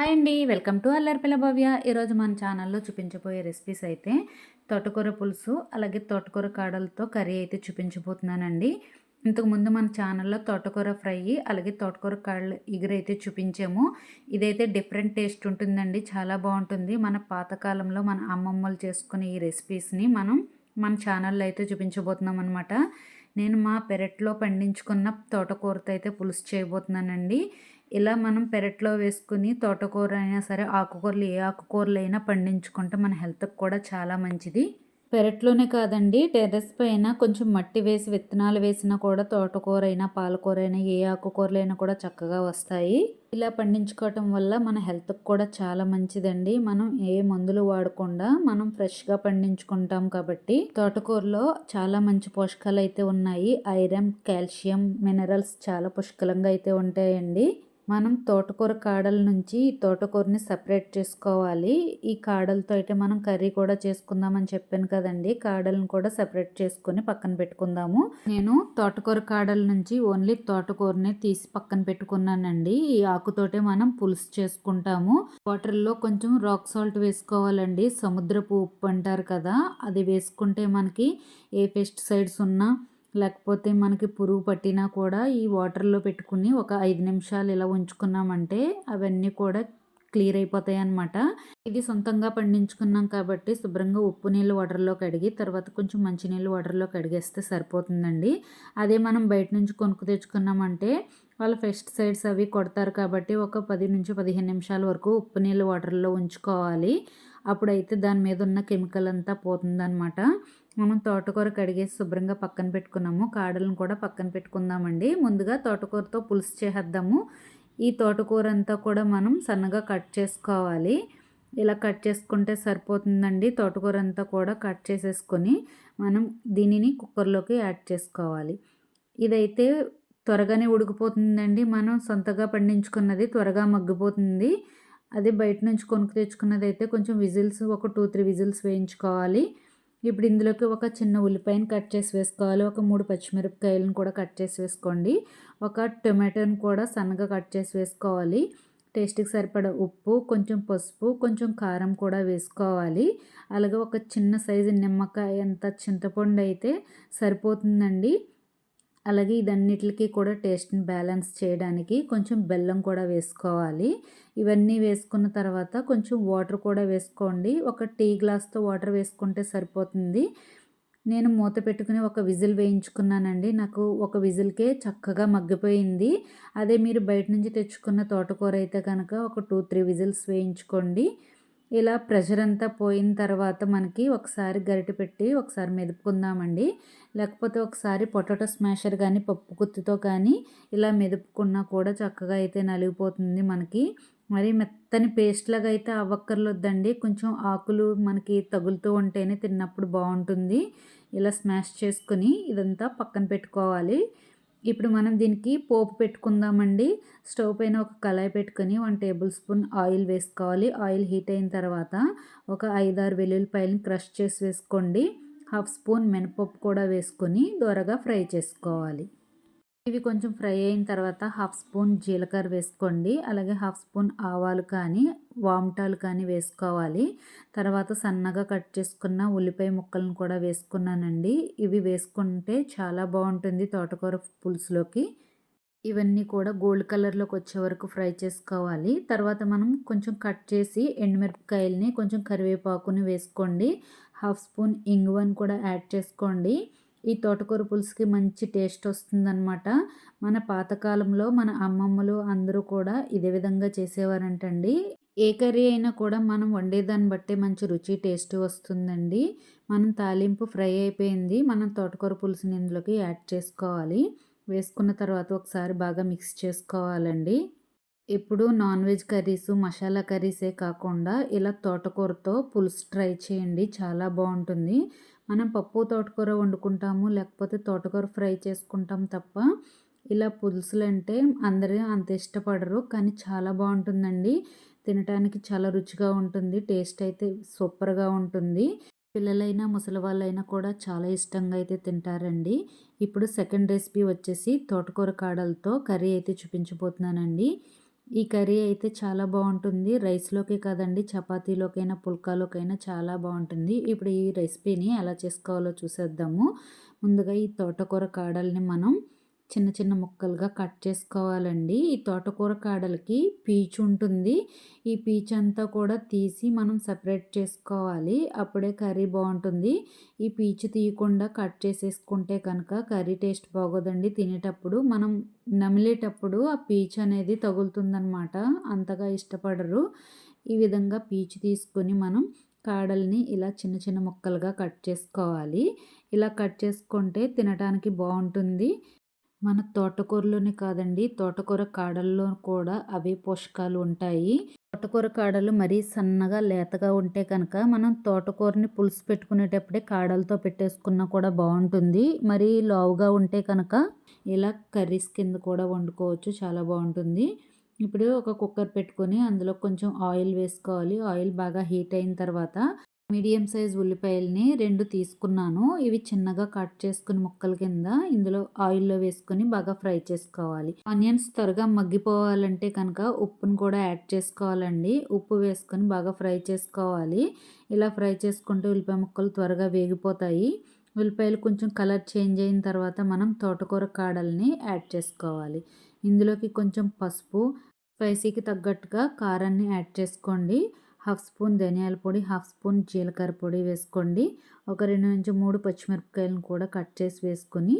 Hi అండి. Welcome to Allaripilla Bhavya. ఈరోజు మన ఛానల్లో చూపించబోయే రెసిపీస్ అయితే తోటకూర పులుసు అలాగే తోటకూర కాడలతో కర్రీ అయితే చూపించబోతున్నానండి. ఇంతకుముందు మన ఛానల్లో తోటకూర ఫ్రై అలాగే తోటకూర కాళ్ళు ఎగురైతే చూపించాము. ఇదైతే డిఫరెంట్ టేస్ట్ ఉంటుందండి. చాలా బాగుంటుంది. మన పాతకాలంలో మన అమ్మమ్మలు చేసుకునే ఈ రెసిపీస్ని మనం మన ఛానల్లో అయితే చూపించబోతున్నాం అనమాట నేను మా పెరట్లో పండించుకున్న తోటకూరతో అయితే పులుసు చేయబోతున్నానండి. ఇలా మనం పెరట్లో వేసుకుని తోటకూర అయినా సరే ఆకుకూరలు ఏ ఆకుకూరలు అయినా పండించుకుంటే మన హెల్త్కి కూడా చాలా మంచిది. పెరట్లోనే కాదండి టెర్రస్ పైన కొంచెం మట్టి వేసి విత్తనాలు వేసినా కూడా తోటకూర అయినా పాలకూర అయినా ఏ ఆకుకూరలైనా కూడా చక్కగా వస్తాయి. ఇలా పండించుకోవటం వల్ల మన హెల్త్కి కూడా చాలా మంచిదండి. మనం ఏ మందులు వాడకుండా మనం ఫ్రెష్గా పండించుకుంటాం కాబట్టి తోటకూరలో చాలా మంచి పోషకాలు అయితే ఉన్నాయి. ఐరన్ కాల్షియం మినరల్స్ చాలా పుష్కలంగా అయితే ఉంటాయండి. మనం తోటకూర కాడల నుంచి ఈ తోటకూరని సపరేట్ చేసుకోవాలి. ఈ కాడలతో అయితే మనం కర్రీ కూడా చేసుకుందామని చెప్పాను కదండి. కాడలను కూడా సపరేట్ చేసుకొని పక్కన పెట్టుకుందాము. నేను తోటకూర కాడల నుంచి ఓన్లీ తోటకూరని తీసి పక్కన పెట్టుకున్నానండి. ఈ ఆకుతోటే మనం పులుసు చేసుకుంటాము. వాటర్లో కొంచెం రాక్ సాల్ట్ వేసుకోవాలండి. సముద్రపు ఉప్పు అంటారు కదా అది వేసుకుంటే మనకి ఏ పెస్టిసైడ్స్ ఉన్నా లేకపోతే మనకి పురుగు పట్టినా కూడా ఈ వాటర్లో పెట్టుకుని ఒక ఐదు నిమిషాలు ఇలా ఉంచుకున్నామంటే అవన్నీ కూడా క్లియర్ అయిపోతాయి అనమాట ఇది సొంతంగా పండించుకున్నాం కాబట్టి శుభ్రంగా ఉప్పు నీళ్ళు వాటర్లో కడిగి తర్వాత కొంచెం మంచినీళ్ళు వాటర్లో కడిగేస్తే సరిపోతుందండి. అదే మనం బయట నుంచి కొనుక్కు తెచ్చుకున్నామంటే వాళ్ళు పెస్టిసైడ్స్ అవి కొడతారు కాబట్టి ఒక పది నుంచి పదిహేను నిమిషాల వరకు ఉప్పు నీళ్ళు వాటర్లో ఉంచుకోవాలి. అప్పుడైతే దాని మీద ఉన్న కెమికల్ అంతా పోతుందన్నమాట. మనం తోటకూర కడిగేసి శుభ్రంగా పక్కన పెట్టుకున్నాము. కాడలను కూడా పక్కన పెట్టుకుందామండి. ముందుగా తోటకూరతో పులుసు చేసేద్దాము. ఈ తోటకూర అంతా కూడా మనం సన్నగా కట్ చేసుకోవాలి. ఇలా కట్ చేసుకుంటే సరిపోతుందండి. తోటకూర అంతా కూడా కట్ చేసేసుకొని మనం దీనిని కుక్కర్లోకి యాడ్ చేసుకోవాలి. ఇదైతే త్వరగానే ఉడికిపోతుందండి. మనం సొంతగా పండించుకున్నది త్వరగా మగ్గిపోతుంది. అదే బయట నుంచి కొనుక్కు తెచ్చుకున్నది అయితే కొంచెం విజిల్స్ ఒక టూ త్రీ విజిల్స్ వేయించుకోవాలి. ఇప్పుడు ఇందులోకి ఒక చిన్న ఉల్లిపాయను కట్ చేసి వేసుకోవాలి. ఒక మూడు పచ్చిమిరపకాయలను కూడా కట్ చేసి వేసుకోండి. ఒక టొమాటోని కూడా సన్నగా కట్ చేసి వేసుకోవాలి. టేస్ట్కి సరిపడా ఉప్పు కొంచెం పసుపు కొంచెం కారం కూడా వేసుకోవాలి. అలాగే ఒక చిన్న సైజు నిమ్మకాయ ఎంత చింతపండు అయితే సరిపోతుందండి. అలాగే ఇదన్నిటికి కూడా టేస్ట్ని బ్యాలెన్స్ చేయడానికి కొంచెం బెల్లం కూడా వేసుకోవాలి. ఇవన్నీ వేసుకున్న తర్వాత కొంచెం వాటర్ కూడా వేసుకోండి. ఒక టీ గ్లాస్తో వాటర్ వేసుకుంటే సరిపోతుంది. నేను మూత పెట్టుకుని ఒక విజిల్ వేయించుకున్నానండి. నాకు ఒక విజిల్కే చక్కగా మగ్గిపోయింది. అదే మీరు బయట నుంచి తెచ్చుకున్న తోటకూర అయితే కనుక ఒక టూ త్రీ విజిల్స్ వేయించుకోండి. ఇలా ప్రెషర్ అంతా పోయిన తర్వాత మనకి ఒకసారి గరిటె పెట్టి ఒకసారి మెదుపుకుందామండి. లేకపోతే ఒకసారి పొటాటో స్మాషర్ కానీ పప్పు గుత్తితో కానీ ఇలా మెదుపుకున్నా కూడా చక్కగా అయితే నలిగిపోతుంది మనకి. మరి మెత్తని పేస్ట్ లాగా అయితే అవ్వక్కర్లొద్దండి. కొంచెం ఆకులు మనకి తగులుతూ ఉంటేనే తిన్నప్పుడు బాగుంటుంది. ఇలా స్మాష్ చేసుకుని ఇదంతా పక్కన పెట్టుకోవాలి. ఇప్పుడు మనం దీనికి పోపు పెట్టుకుందామండి. స్టవ్ పైన ఒక కళాయి పెట్టుకొని వన్ టేబుల్ స్పూన్ ఆయిల్ వేసుకోవాలి. ఆయిల్ హీట్ అయిన తర్వాత ఒక ఐదారు వెల్లుల్లిపాయలను క్రష్ చేసి వేసుకోండి. హాఫ్ స్పూన్ మినపప్పు కూడా వేసుకొని దూరగా ఫ్రై చేసుకోవాలి. ఇవి కొంచెం ఫ్రై అయిన తర్వాత హాఫ్ స్పూన్ జీలకర్ర వేసుకోండి. అలాగే హాఫ్ స్పూన్ ఆవాలు కానీ వామటాలు కానీ వేసుకోవాలి. తర్వాత సన్నగా కట్ చేసుకున్న ఉల్లిపాయ ముక్కలను కూడా వేసుకున్నానండి. ఇవి వేసుకుంటే చాలా బాగుంటుంది తోటకూర పులుసులోకి. ఇవన్నీ కూడా గోల్డ్ కలర్లోకి వచ్చే వరకు ఫ్రై చేసుకోవాలి. తర్వాత మనం కొంచెం కట్ చేసి ఎండుమిరపకాయలని కొంచెం కరివేపాకుని వేసుకోండి. హాఫ్ స్పూన్ ఇంగువని కూడా యాడ్ చేసుకోండి. ఈ తోటకూర పులుసుకి మంచి టేస్ట్ వస్తుందన్నమాట. మన పాతకాలంలో మన అమ్మమ్మలు అందరూ కూడా ఇదే విధంగా చేసేవారంటండి. ఏ కర్రీ అయినా కూడా మనం వండేదాన్ని బట్టి మంచి రుచి టేస్ట్ వస్తుందండి. మనం తాలింపు ఫ్రై అయిపోయింది మనం తోటకూర పులుసుని ఇందులోకి యాడ్ చేసుకోవాలి. వేసుకున్న తర్వాత ఒకసారి బాగా మిక్స్ చేసుకోవాలండి. ఇప్పుడు నాన్ వెజ్ కర్రీస్ మసాలా కర్రీసే కాకుండా ఇలా తోటకూరతో పులుసు ట్రై చేయండి. చాలా బాగుంటుంది. మనం పప్పు తోటకూర వండుకుంటాము లేకపోతే తోటకూర ఫ్రై చేసుకుంటాం తప్ప ఇలా పులుసులు అంటే అందరూ అంత ఇష్టపడరు కానీ చాలా బాగుంటుందండి. తినడానికి చాలా రుచిగా ఉంటుంది టేస్ట్ అయితే సూపర్గా ఉంటుంది. పిల్లలైనా ముసలి వాళ్ళైనా కూడా చాలా ఇష్టంగా అయితే తింటారండి. ఇప్పుడు సెకండ్ రెసిపీ వచ్చేసి తోటకూర కాడలతో కర్రీ అయితే చూపించబోతున్నానండి. ఈ కర్రీ అయితే చాలా బాగుంటుంది. రైస్లోకి కాదండి చపాతీలోకైనా పుల్కాలోకైనా చాలా బాగుంటుంది. ఇప్పుడు ఈ రెసిపీని ఎలా చేసుకోవాలో చూసేద్దాము. ముందుగా ఈ తోటకూర కాడల్ని మనం చిన్న చిన్న ముక్కలుగా కట్ చేసుకోవాలండి. ఈ తోటకూర కాడలకి పీచు ఉంటుంది. ఈ పీచు అంతా కూడా తీసి మనం సపరేట్ చేసుకోవాలి. అప్పుడే కర్రీ బాగుంటుంది. ఈ పీచు తీయకుండా కట్ చేసేసుకుంటే కనుక కర్రీ టేస్ట్ బాగోదండి. తినేటప్పుడు మనం నమిలేటప్పుడు ఆ పీచు అనేది తగులుతుందనమాట అంతగా ఇష్టపడరు. ఈ విధంగా పీచు తీసుకొని మనం కాడల్ని ఇలా చిన్న చిన్న ముక్కలుగా కట్ చేసుకోవాలి. ఇలా కట్ చేసుకుంటే తినడానికి బాగుంటుంది. మన తోటకూరలోనే కాదండి తోటకూర కాడల్లో కూడా అవే పోషకాలు ఉంటాయి. తోటకూర కాడలు మరీ సన్నగా లేతగా ఉంటే కనుక మనం తోటకూరని పులుసు పెట్టుకునేటప్పుడే కాడలతో పెట్టేసుకున్నా కూడా బాగుంటుంది. మరీ లావుగా ఉంటే కనుక ఇలా కర్రీస్ కింద కూడా వండుకోవచ్చు చాలా బాగుంటుంది. ఇప్పుడు ఒక కుక్కర్ పెట్టుకొని అందులో కొంచెం ఆయిల్ వేసుకోవాలి. ఆయిల్ బాగా హీట్ అయిన తర్వాత మీడియం సైజ్ ఉల్లిపాయల్ని రెండు తీసుకున్నాను. ఇవి చిన్నగా కట్ చేసుకుని ముక్కల కింద ఇందులో ఆయిల్లో వేసుకొని బాగా ఫ్రై చేసుకోవాలి. ఆనియన్స్ త్వరగా మగ్గిపోవాలంటే కనుక ఉప్పును కూడా యాడ్ చేసుకోవాలండి. ఉప్పు వేసుకొని బాగా ఫ్రై చేసుకోవాలి. ఇలా ఫ్రై చేసుకుంటే ఉల్లిపాయ ముక్కలు త్వరగా వేగిపోతాయి. ఉల్లిపాయలు కొంచెం కలర్ చేంజ్ అయిన తర్వాత మనం తోటకూర కాడల్ని యాడ్ చేసుకోవాలి. ఇందులోకి కొంచెం పసుపు స్పైసీకి తగ్గట్టుగా కారాన్ని యాడ్ చేసుకోండి. హాఫ్ స్పూన్ ధనియాల పొడి హాఫ్ స్పూన్ జీలకర్ర పొడి వేసుకోండి. ఒక రెండు నుంచి మూడు పచ్చిమిరపకాయలను కూడా కట్ చేసి వేసుకొని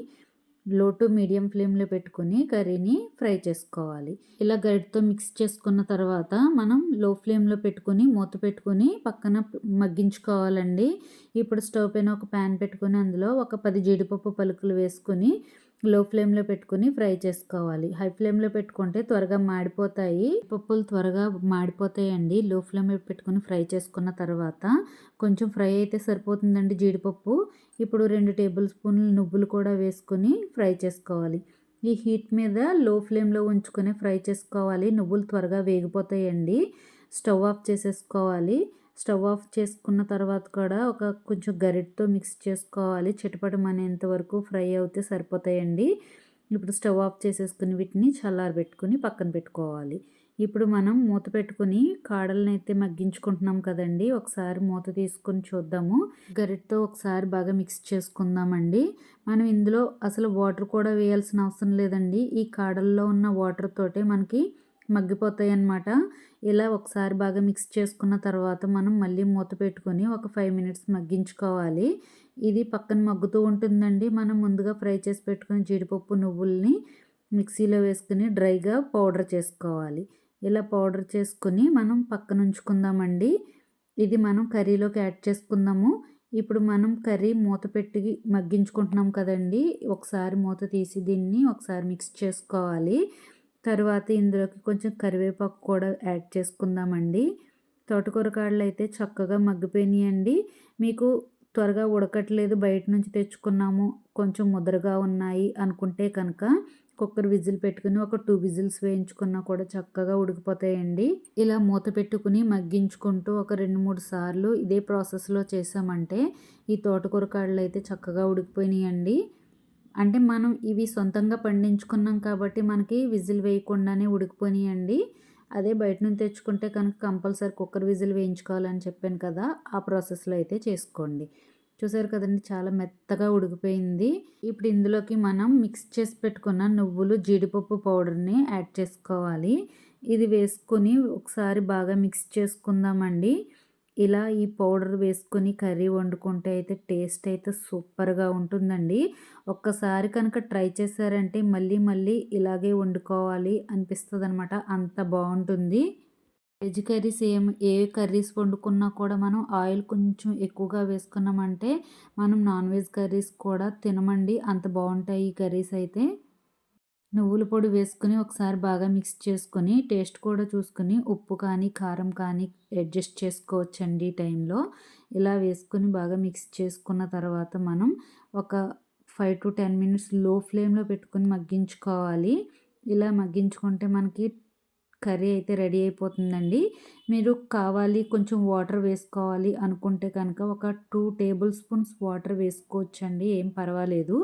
లో టు మీడియం ఫ్లేమ్లో పెట్టుకుని కర్రీని ఫ్రై చేసుకోవాలి. ఇలా గరిటతో మిక్స్ చేసుకున్న తర్వాత మనం లో ఫ్లేమ్లో పెట్టుకుని మూత పెట్టుకుని పక్కన మగ్గించుకోవాలండి. ఇప్పుడు స్టవ్ పైన ఒక ప్యాన్ పెట్టుకుని అందులో ఒక పది జీడిపప్పు పలుకులు వేసుకుని లో ఫ్లేమ్లో పెట్టుకుని ఫ్రై చేసుకోవాలి. హై ఫ్లేమ్లో పెట్టుకుంటే త్వరగా మాడిపోతాయి. పప్పులు త్వరగా మాడిపోతాయండి. లో ఫ్లేమ్లో పెట్టుకుని ఫ్రై చేసుకున్న తర్వాత కొంచెం ఫ్రై అయితే సరిపోతుందండి జీడిపప్పు. ఇప్పుడు రెండు టేబుల్ స్పూన్లు నువ్వులు కూడా వేసుకొని ఫ్రై చేసుకోవాలి. ఈ హీట్ మీద లో ఫ్లేమ్లో ఉంచుకొని ఫ్రై చేసుకోవాలి. నువ్వులు త్వరగా వేగిపోతాయండి. స్టవ్ ఆఫ్ చేసేసుకోవాలి. స్టవ్ ఆఫ్ చేసుకున్న తర్వాత కూడా ఒక కొంచెం గరిటతో మిక్స్ చేసుకోవాలి. చిటపటమనేంత వరకు ఫ్రై అవుతే సరిపోతాయండి. ఇప్పుడు స్టవ్ ఆఫ్ చేసేసుకుని వీటిని చల్లారబెట్టుకుని పక్కన పెట్టుకోవాలి. ఇప్పుడు మనం మూత పెట్టుకుని కాడలను అయితే మగ్గించుకుంటున్నాం కదండి. ఒకసారి మూత తీసుకొని చూద్దాము. గరిటతో ఒకసారి బాగా మిక్స్ చేసుకుందామండి. మనం ఇందులో అసలు వాటర్ కూడా వేయాల్సిన అవసరం లేదండి. ఈ కాడల్లో ఉన్న వాటర్ తోటే మనకి మగ్గిపోతాయి అన్నమాట ఇలా ఒకసారి బాగా మిక్స్ చేసుకున్న తర్వాత మనం మళ్ళీ మూత పెట్టుకొని ఒక ఫైవ్ మినిట్స్ మగ్గించుకోవాలి. ఇది పక్కన మగ్గుతూ ఉంటుందండి. మనం ముందుగా ఫ్రై చేసి పెట్టుకుని జీడిపప్పు నువ్వుల్ని మిక్సీలో వేసుకుని డ్రైగా పౌడర్ చేసుకోవాలి. ఇలా పౌడర్ చేసుకుని మనం పక్కన ఉంచుకుందామండి ఇది మనం కర్రీలోకి యాడ్ చేసుకుందాము. ఇప్పుడు మనం కర్రీ మూత పెట్టి మగ్గించుకుంటున్నాం కదండి. ఒకసారి మూత తీసి దీన్ని ఒకసారి మిక్స్ చేసుకోవాలి. తర్వాత ఇందులోకి కొంచెం కరివేపాకు కూడా యాడ్ చేసుకుందామండి. తోటకూర కాడలు అయితే చక్కగా మగ్గిపోయినాయండి. మీకు త్వరగా ఉడకట్లేదు బయట నుంచి తెచ్చుకున్నాము కొంచెం ముదరగా ఉన్నాయి అనుకుంటే కనుక కుక్కర్ విజిల్ పెట్టుకుని ఒక టూ విజిల్స్ వేయించుకున్నా కూడా చక్కగా ఉడికిపోతాయండి. ఇలా మూత పెట్టుకుని మగ్గించుకుంటూ ఒక రెండు మూడు సార్లు ఇదే ప్రాసెస్లో చేసామంటే ఈ తోటకూర కాడలు అయితే చక్కగా ఉడికిపోయినాయండి. అంటే మనం ఇవి సొంతంగా పండించుకున్నాం కాబట్టి మనకి విజిల్ వేయకుండానే ఉడికిపోయినాయండి అదే బయట నుంచి తెచ్చుకుంటే కనుక కంపల్సరీ కుక్కర్ విజిల్ వేయించుకోవాలని చెప్పాను కదా ఆ ప్రాసెస్లో అయితే చేసుకోండి. చూసారు కదండి చాలా మెత్తగా ఉడికిపోయింది. ఇప్పుడు ఇందులోకి మనం మిక్స్ చేసి పెట్టుకున్న నువ్వులు జీడిపప్పు పౌడర్ని యాడ్ చేసుకోవాలి. ఇది వేసుకొని ఒకసారి బాగా మిక్స్ చేసుకుందామండి. ఇలా ఈ పౌడర్ వేసుకొని కర్రీ వండుకుంటే అయితే టేస్ట్ అయితే సూపర్గా ఉంటుందండి. ఒక్కసారి కనుక ట్రై చేశారంటే మళ్ళీ మళ్ళీ ఇలాగే వండుకోవాలి అనిపిస్తుంది అనమాట అంత బాగుంటుంది. వెజ్ కర్రీస్ ఏం ఏ కర్రీస్ వండుకున్నా కూడా మనం ఆయిల్ కొంచెం ఎక్కువగా వేసుకున్నామంటే మనం నాన్ వెజ్ కర్రీస్ కూడా తినమండి. అంత బాగుంటాయి ఈ కర్రీస్ అయితే. నువ్వుల పొడి వేసుకుని ఒకసారి బాగా మిక్స్ చేసుకొని టేస్ట్ కూడా చూసుకుని ఉప్పు కానీ కారం కానీ అడ్జస్ట్ చేసుకోవచ్చండి ఈ టైంలో. ఇలా వేసుకొని బాగా మిక్స్ చేసుకున్న తర్వాత మనం ఒక ఫైవ్ టు టెన్ మినిట్స్లో ఫ్లేమ్లో పెట్టుకొని మగ్గించుకోవాలి. ఇలా మగ్గించుకుంటే మనకి కర్రీ అయితే రెడీ అయిపోతుందండి. మీరు కావాలి కొంచెం వాటర్ వేసుకోవాలి అనుకుంటే కనుక ఒక టూ టేబుల్ స్పూన్స్ వాటర్ వేసుకోవచ్చండి ఏం పర్వాలేదు.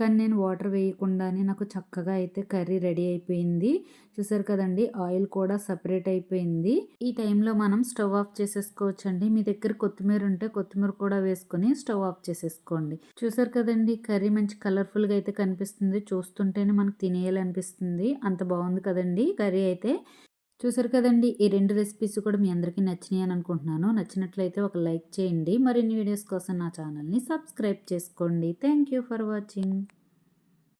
కానీ నేను వాటర్ వేయకుండానే నాకు చక్కగా అయితే కర్రీ రెడీ అయిపోయింది. చూసారు కదండి ఆయిల్ కూడా సపరేట్ అయిపోయింది. ఈ టైంలో మనం స్టవ్ ఆఫ్ చేసేసుకోవచ్చు అండి మీ దగ్గర కొత్తిమీర ఉంటే కొత్తిమీర కూడా వేసుకొని స్టవ్ ఆఫ్ చేసేసుకోండి. చూసారు కదండి కర్రీ మంచి కలర్ఫుల్గా అయితే కనిపిస్తుంది. చూస్తుంటేనే మనకు తినేయాలనిపిస్తుంది. అంత బాగుంది కదండి కర్రీ అయితే. చూసారు కదండి ఈ రెండు రెసిపీస్ కూడా మీ అందరికీ నచ్చినాయి అని అనుకుంటున్నాను. నచ్చినట్లయితే ఒక లైక్ చేయండి. మరిన్ని వీడియోస్ కోసం నా ఛానల్ని సబ్స్క్రైబ్ చేసుకోండి. Thank you for watching